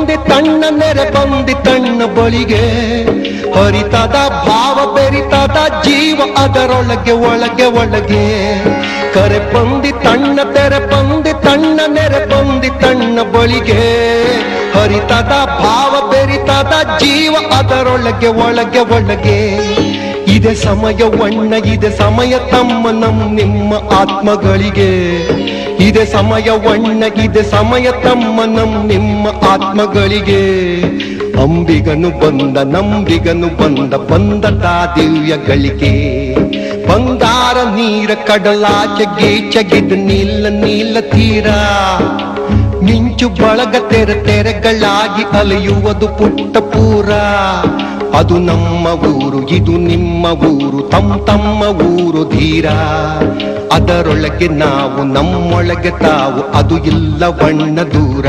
ಬಂದಿ ತಣ್ಣ ನೆರೆ ಬಂದಿ ತಣ್ಣ ಬಳಿಗೆ. ಹರಿತದ ಭಾವ ಬೆರಿತದ ಜೀವ ಅದರೊಳಗೆ ಒಳಗೆ ಒಳಗೆ. ಕರೆ ಬಂದಿ ತಣ್ಣ ತೆರೆ ಬಂದಿ ತಣ್ಣ ನೆರೆ ಬಂದಿ ತಣ್ಣ ಬಳಿಗೆ. ಹರಿತದ ಭಾವ ಬೆರಿತದ ಜೀವ ಅದರೊಳಗೆ ಒಳಗೆ ಒಳಗೆ. ಇದೆ ಸಮಯ ವಣ್ಣ, ಇದೆ ಸಮಯ ತಮ್ಮ ನಮ್ ನಿಮ್ಮ ಆತ್ಮಗಳಿಗೆ. ಇದೆ ಸಮಯ ವಣ್ಣ, ಇದೆ ಸಮಯ ತಮ್ಮ ನಮ್ ನಿಮ್ಮ ಆತ್ಮಗಳಿಗೆ. ಅಂಬಿಗನು ಬಂದ, ನಂಬಿಗನು ಬಂದ ಬಂದ ತಾ ದಿವ್ಯಗಳಿಗೆ ಬಂಗಾರ ನೀರ ಕಡಲಾಚೆ ಗೀಚಗಿದ ನೀಲ ನೀಲ ತೀರ. ಮಿಂಚು ಬಳಗ ತೆರೆ ತೆರೆಗಳಾಗಿ ಅಲೆಯುವುದು ಪುಟ್ಟ ಪೂರ. ಅದು ನಮ್ಮ ಊರು, ಇದು ನಿಮ್ಮ ಊರು ತಮ್ಮ ತಮ್ಮ ಊರು ಧೀರ. ಅದರೊಳಗೆ ನಾವು, ನಮ್ಮೊಳಗೆ ತಾವು, ಅದು ಇಲ್ಲ ಬಣ್ಣ ದೂರ.